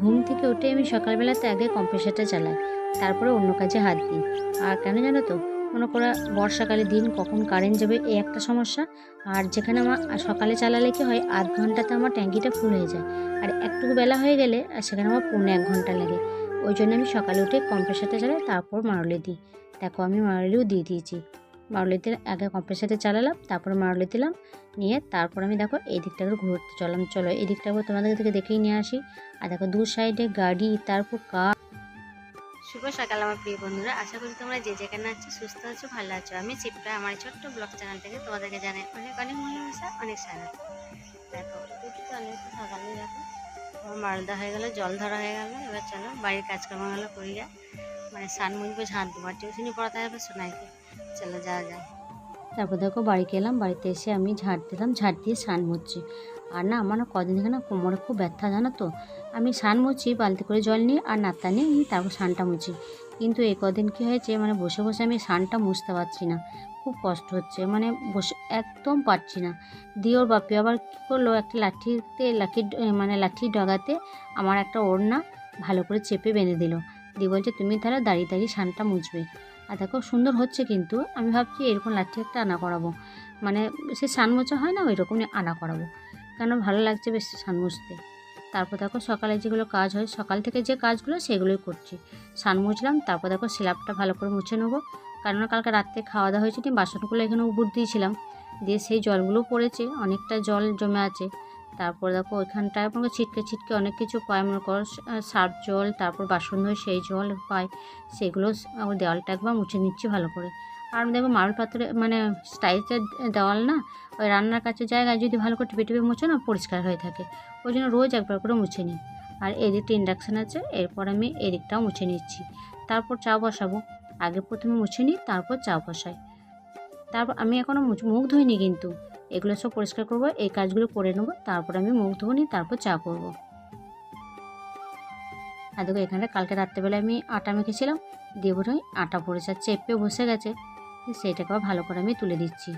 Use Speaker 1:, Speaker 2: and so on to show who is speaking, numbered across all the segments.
Speaker 1: ঘুম থেকে উঠে আমি সকালবেলাতে আগে কম্প্রেসারটা চালাই, তারপরে অন্য কাজে হাত দিই। আর কেন জানো তো, মনে করো বর্ষাকালে দিন কখন কারেন্ট যাবে এই একটা সমস্যা, আর যেখানে আমার সকালে চালালে কি হয়, আধ ঘন্টাতে আমার ট্যাঙ্কিটা ফুল হয়ে যায়। আর একটুকু বেলা হয়ে গেলে, আর সেখানে আমার পৌনে এক ঘণ্টা লাগে। ওই জন্য আমি সকালে উঠে কম্প্রেসারটা চালাই, তারপর মারলে দিই। দেখো আমি মারলেও দিয়ে দিয়েছি। মারলিতে আগে কম্প্রেসারটা চালালাম, তারপর মারলে দিলাম, নিয়ে তারপর আমি দেখো এই দিকটা করে ঘুরতে চলাম চলো এই দিকটা করে তোমাদের থেকে দেখেই নিয়ে আসি। আর দেখো দু সাইডে গাড়ি, তারপর কার শুভ সকাল আমার প্রিয় বন্ধুরা, আশা করি তোমরা যে যেখানে আছো সুস্থ আছো, ভালো আছো। আমি চিপটা আমার ছোট্ট ব্লগ চ্যানেল থেকে তোমাদেরকে জানাই অনেক অনেক ভালোবাসা, অনেক স্বাগত। দেখো একটু সকালে দেখো। আমার মালদা হয়ে গেল, জল ধরা হয়ে গেল। এবার চলো বাড়ির কাজকর্মগুলো করি মানে সান মুজবো ঝাঁট দেবো। টিউশনি পড়াতে হবে সোনাইকে। চলো যাওয়া যায়। তারপর দেখো বাড়িতে এলাম, বাড়িতে এসে আমি ঝাড় দিলাম ঝাড় দিয়ে স্নান মুছছি আর না, আমার কদিন থেকে না কোমরে খুব ব্যথা, জানো তো? আমি স্নান মুছি, বালতি করে জল নিয়ে আর নাতা নিয়ে আমি তারপর স্নানটা মুছি। কিন্তু এই কদিন কী হয়েছে মানে বসে বসে আমি স্নানটা মুছতে পারছি না। খুব কষ্ট হচ্ছে মানে বসে একদম পারছি না। দিয়ে ওর বাপি আবার কী করল, একটা লাঠিতে লাঠির মানে লাঠির ডগাতে আমার একটা ওড়না ভালো করে চেপে বেঁধে দিল। দিয়ে বলছে, তুমি তাহলে দাঁড়িয়ে দাঁড়িয়ে স্নানটা মুছবে। আর দেখো সুন্দর হচ্ছে কিন্তু, আমি ভাবছি এরকম লাঠি একটা আনা করাবো। মানে সে সান মোচা হয় না ওই রকমই আনা করাবো। কেন ভালো লাগছে বেশ সান মুছতে তারপর দেখো সকালে যেগুলো কাজ হয়, সকাল থেকে যে কাজগুলো সেগুলোই করছি। সান মুছলাম তারপর দেখো স্ল্যাবটা ভালো করে মুছে নেব। কারণ কালকে রাত্রে খাওয়া দাওয়া হয়েছে বাসনগুলো এখানে উপর দিয়েছিলাম। দিয়ে সেই জলগুলো পড়েছে, অনেকটা জল জমে আছে। তারপর দেখো ওইখানটায় মনে ছিটকে ছিটকে অনেক কিছু পায়, মনে করো সার্ফ জল, তারপর বাসন ধুয়ে সেই জল পায়, সেগুলো দেওয়ালটা একবার মুছে নিচ্ছি ভালো করে। আর দেখো মার্বেল পাথরে মানে স্টাইলসের দেওয়াল না, ওই রান্নার কাছে জায়গায় যদি ভালো করে টিপে টিপে মুছে না পরিষ্কার হয়ে থাকে। ওই জন্য রোজ একবার করে মুছে নিই। আর এদিকটা ইন্ডাকশান আছে, এরপর আমি এদিকটাও মুছে নিচ্ছি। তারপর চা বসাবো। আগে প্রথমে মুছে নিই, তারপর চা বসাই। তারপর আমি এখনও মুখ ধুইনি কিন্তু। এগুলো সব পরিষ্কার করব, এই কাজগুলো করে নেব, তারপর আমি মুখ ধুবো নিই তারপর চা করব। আর দেখো, এখানে কালকে রাত্রেবেলায় আমি আটা মেখেছিলাম, দিয়ে বোধ আটা পড়েছে আর চেপে বসে গেছে, সেইটাকে আবার ভালো করে আমি তুলে দিচ্ছি।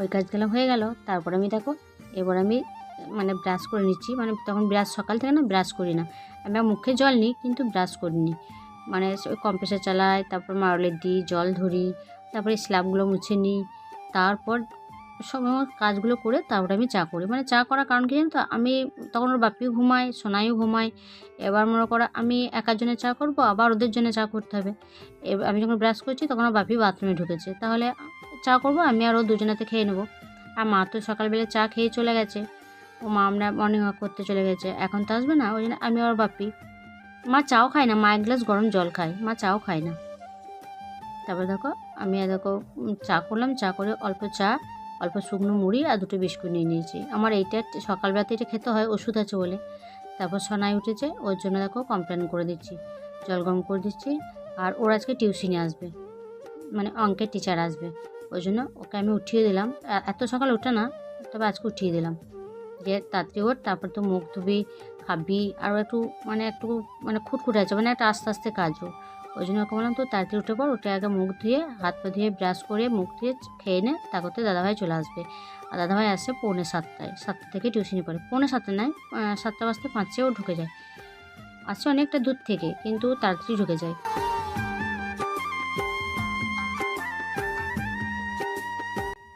Speaker 1: ওই কাজগুলো হয়ে গেল, তারপর আমি দেখো এবার আমি মানে ব্রাশ করে নিচ্ছি। মানে তখন ব্রাশ সকাল থেকে না ব্রাশ করি না। আমি মুখে জল নিই, কিন্তু ব্রাশ করিনি। মানে কম্প্রেসার চালাই, তারপর মারলের দিই, জল ধরি, তারপরে স্ল্যাবগুলো মুছে নিই, তারপর সমস্ত কাজগুলো করে তারপরে আমি চা করি। মানে চা করার কারণ কি জানো তো? আমি তখন ওর বাপিও ঘুমায়, সোনাইও ঘুমায়। এবার মনে করো আমি একার জন্য চা করব, আবার ওদের জন্য চা করতে হবে। এবার আমি যখন ব্রাশ করছি তখন ওর বাপি বাথরুমে ঢুকেছে। তাহলে চা করব, আমি আর ও দুজনাতে খেয়ে নেব। আর মা তো সকালবেলা চা খেয়ে চলে গেছে। ও মা আমরা মর্নিং ওয়াক করতে চলে গেছে। এখন তো আসবে না, ওই জন্য আমি আর বাপি। মা চাও খায় না, মা এক গ্লাস গরম জল খায়, মা চাও খায় না। তারপর দেখো, আমি দেখো চা করলাম, চা করে অল্প চা, অল্প শুকনো মুড়ি আর দুটো বিস্কুট নিয়ে নিয়েছি। আমার এইটা সকালবেলাতে এটা খেতে হয়, ওষুধ আছে বলে। তারপর সোনাই উঠেছে, ওর জন্য দেখো কমপ্লেন করে দিচ্ছি, জল গরম করে দিচ্ছি। আর ওর আজকে টিউশনি আসবে মানে অঙ্কের টিচার আসবে। ওই জন্য ওকে আমি উঠিয়ে দিলাম। এত সকালে ওঠে না, তবে আজকে উঠিয়ে দিলাম। যে তাড়াতাড়ি ওর তারপর তো মুখ ধুবি, খাবি, আরও একটু মানে একটু মানে খুটখুটে আছে মানে একটা আস্তে আস্তে কাজও ওই জন্য ওকে বললাম তো তাড়াতাড়ি উঠে পর উঠে আগে মুখ ধুয়ে, হাত পা ধুয়ে ব্রাশ করে মুখ ধুয়ে খেয়ে নে তা করতে দাদাভাই চলে আসবে। আর দাদাভাই আসে পৌনে সাতটায়, সাতটা থেকে টিউশনি পড়ে। পৌনে সাতটা নয় সাতটা বাজতে পাঁচেও ঢুকে যায়। আসছে অনেকটা দূর থেকে, কিন্তু তাড়াতাড়ি ঢুকে যায়।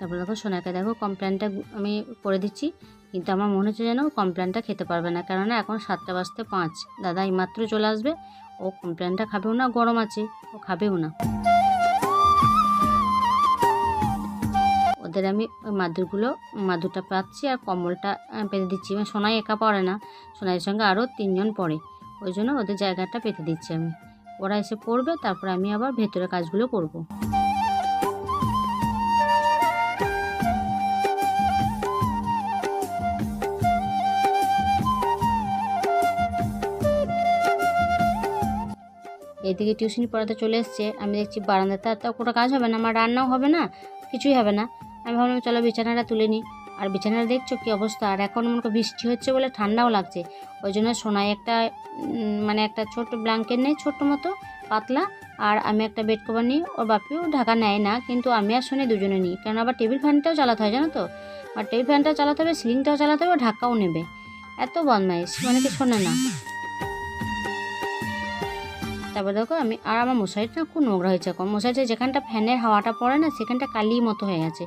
Speaker 1: তারপর দেখো সোনাকে দেখো কমপ্লেনটা আমি করে দিচ্ছি, কিন্তু আমার মনে হচ্ছে যেন কমপ্লেনটা খেতে পারবে না। কেননা এখন সাতটা বাজতে পাঁচ, দাদা এইমাত্র চলে আসবে, ও কমপ্লেনটা খাবেও না, গরম আছে, ও খাবেও না। ওদের আমি ওই মাদুরগুলো, মাদুরটা পাচ্ছি আর কম্বলটা পেতে দিচ্ছি। মানে সোনাই একা পড়ে না, সোনাইয়ের সঙ্গে আরও তিনজন পড়ে, ওই জন্য ওদের জায়গাটা পেতে দিচ্ছি আমি। ওরা এসে পড়বে, তারপর আমি আবার ভেতরে কাজগুলো করব। এদিকে টিউশনি পড়াতে চলে এসছে। আমি দেখছি বারান্দাতে আর তো কোনো কাজ হবে না? আমার রান্নাও হবে না? কিছুই হবে না। আমি ভাবলাম, চলো বিছানাটা তুলে নিই। আর বিছানাটা দেখছ কী অবস্থা? আর এখন মনে বৃষ্টি হচ্ছে বলে ঠান্ডাও লাগছে। ওই জন্য সোনাই একটা মানে একটা ছোট ব্ল্যাঙ্কেট নেই, ছোট্ট মতো, পাতলা। আর আমি একটা বেড কভার নিই। ওর বাপিও ঢাকা নেয় না, কিন্তু আমি আর সোনাই দুজনে নিই। কারণ আবার টেবিল ফ্যানটাও চালাতে হয়, জানো তো? আর টেবিল ফ্যানটাও চালাতে হবে সিলিংটাও চালাতে হবে, ঢাকাও নেবে। এত বদমাইশ মানে কি শোনে না। তারপর দেখো আমি আর আমার মশারিটা খুব নোংরা হয়েছে এখন। মশারিটা যেখানটা ফ্যানের হাওয়াটা পড়ে না, সেখানটা কালি মতো হয়ে গেছে।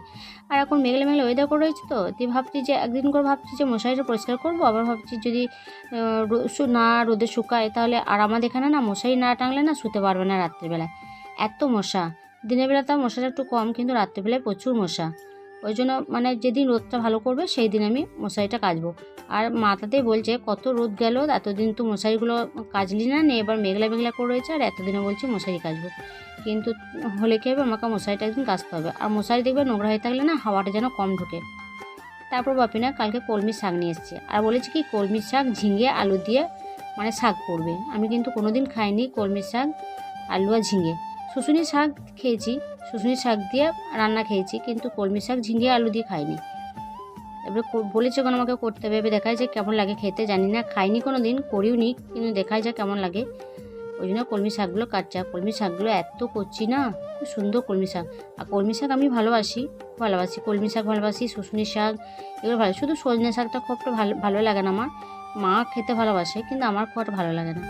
Speaker 1: আর এখন মেঘলে মেঘলে ওয়েদার করে রয়েছে তো তুই ভাবছি যে একদিন করে ভাবছি যে মশারিটা পরিষ্কার করব, আবার ভাবছি যদি না রোদে শুকায় তাহলে আর আমাদের এখানে না মশারি না টাঙলে না শুতে পারবে না রাত্রিবেলায়। এত মশা। দিনের বেলা তাও মশাটা একটু কম, কিন্তু রাত্রিবেলায় প্রচুর মশা। ওই জন্য মানে যেদিন রোদটা ভালো করবে সেই দিন আমি মশারিটা কাচবো। আর মাথাতেই বলছে, কত রোদ গেল, এতদিন তো মশারিগুলো কাচলি না নে এবার মেঘলা মেঘলা করে রয়েছে, আর এতদিনে বলছি মশারি কাচবো। কিন্তু হলে কী হবে, আমাকে মশারিটা একদিন কাচতে হবে। আর মশারি দেখবে নোংরা হয়ে থাকলে না, হাওয়াটা যেন কম ঢোকে। তারপর বাপি না কালকে কলমির শাক নিয়ে এসছে। আর বলেছি কি, কলমির শাক, ঝিঙে, আলু দিয়ে মানে শাক করবে। আমি কিন্তু কোনো দিন খাইনি কলমির শাক, আলু আর ঝিঙে। শুশুনি শাক খেয়েছি। শুশুনি শাক দিয়ে রান্না খেয়েছি, কিন্তু কলমি শাক, ঝিঙে, আলু দিয়ে খাইনি। এবারে বলেছে কোনো আমাকে করতে? হবে দেখায় যে কেমন লাগে খেতে, জানি না। খাইনি কোনো দিন করিও নি কিন্তু দেখায় যে কেমন লাগে। ওই জন্য কলমি শাকগুলো কাটছে। কলমি শাকগুলো এত করছি না, খুব সুন্দর কলমি শাক। আর কলমি শাক আমি ভালোবাসি ভালোবাসি। কলমি শাক ভালোবাসি শুশুনি শাক, এগুলো ভালো শুধু সজনে শাকটা খুব ভালো ভালো লাগে না আমার। মা খেতে ভালোবাসে, কিন্তু আমার খুব ভালো লাগে না।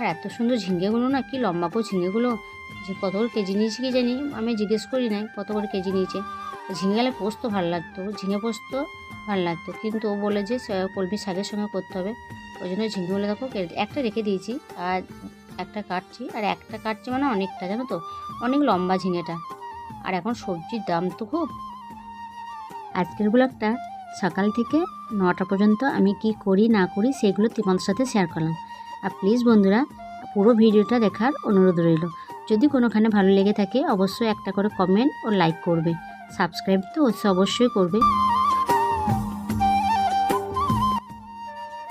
Speaker 1: আর এত সুন্দর ঝিঙ্গেগুলো না, কি লম্বা করে ঝিঙ্গেগুলো। যে কত করে কেজি নিয়েছে কি জানি, আমি জিজ্ঞেস করি নাই কত করে কেজি নিয়েছে। ঝিঙে গেলে পোস্ত ভালো লাগতো, ঝিঙে পোস্ত ভালো লাগতো, কিন্তু ও বলে যে কলমি শাকের সঙ্গে করতে হবে। ওই জন্য ঝিঙেগুলো দেখো কেটে- একটা রেখে দিয়েছি, আর একটা কাটছি, আর একটা কাটছি মানে অনেকটা, জানো তো? অনেক লম্বা ঝিঙেটা। আর এখন সবজির দাম তো খুব। আজকের ব্লগটা সকাল থেকে নটা পর্যন্ত আমি কি করি না করি সেগুলো তোমাদের সাথে শেয়ার করলাম। আর প্লিজ বন্ধুরা, পুরো ভিডিওটা দেখার অনুরোধ রইল। যদি কোনোখানে ভালো লেগে থাকে, অবশ্যই একটা করে কমেন্ট ও লাইক করবে। সাবস্ক্রাইব তো অবশ্য- অবশ্যই করবে।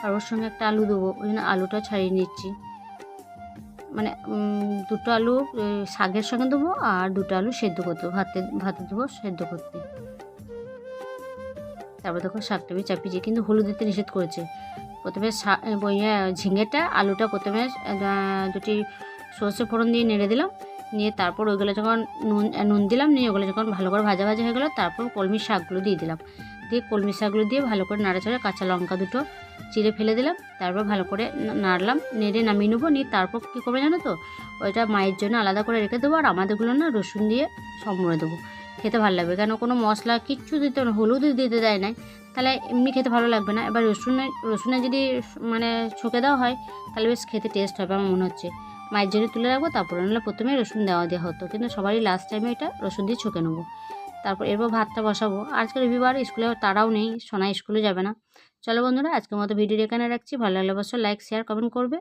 Speaker 1: আর ওর সঙ্গে একটা আলু দেবো, ওই জন্য আলুটা ছাড়িয়ে নিচ্ছি। মানে দুটো আলু শাকের সঙ্গে দেবো আর দুটো আলু সেদ্ধ করতে ভাতে ভাতে দেবো সেদ্ধ করতে। তারপর দেখো শাকটা আমি চাপিয়েছি, কিন্তু হলুদ দিতে নিষেধ করেছে। প্রথমে ঝিঙেটা, আলুটা প্রথমে দুটি সর্ষে ফোড়ন দিয়ে নেড়ে দিলাম। নিয়ে তারপর ওইগুলো যখন নুন নুন দিলাম, নিয়ে ওগুলো যখন ভালো করে ভাজা ভাজা হয়ে গেলো, তারপর কলমি শাকগুলো দিয়ে দিলাম। দিয়ে কলমি শাকগুলো দিয়ে ভালো করে নাড়াচাড়া কাঁচা লঙ্কা দুটো চিড়ে ফেলে দিলাম, তারপর ভালো করে নাড়লাম, নেড়ে নামিয়ে নেব। নিয়ে তারপর কী করবে জানো তো? ওইটা মায়ের জন্য আলাদা করে রেখে দেবো, আর আমাদেরগুলো না রসুন দিয়ে সম্বরে দেবো। খেতে ভালো লাগবে। কেন? কোনো মশলা কিচ্ছু দিতে না দিতে দেয় নাই। তাহলে এমনি খেতে ভালো লাগবে না। এবার রসুনে রসুনে যদি মানে ছুঁকে দেওয়া হয়, তাহলে বেশ খেতে টেস্ট হবে আমার মনে হচ্ছে। মায়ের জন্য তুলে রাখব, তারপরে নাহলে প্রথমে রসুন দেওয়া দেওয়া হতো। কিন্তু সবারই লাস্ট টাইমে এটা রসুন দিয়ে ছুঁকে নেব। তারপর এরপর ভাতটা বসাবো। আজকে রবিবার, স্কুলে তারাও নেই, সোনা স্কুলে যাবে না। চলো বন্ধুরা, আজকের মতো ভিডিও এখানে রাখছি। ভালো লাগলে অবশ্যই লাইক শেয়ার কমেন্ট করবে।